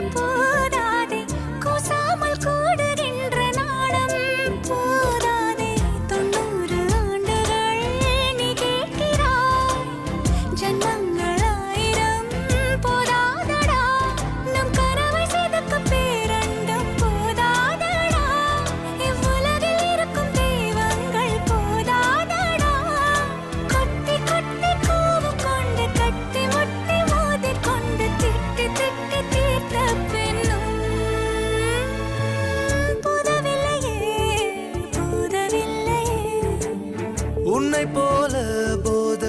people உன்னை போல போத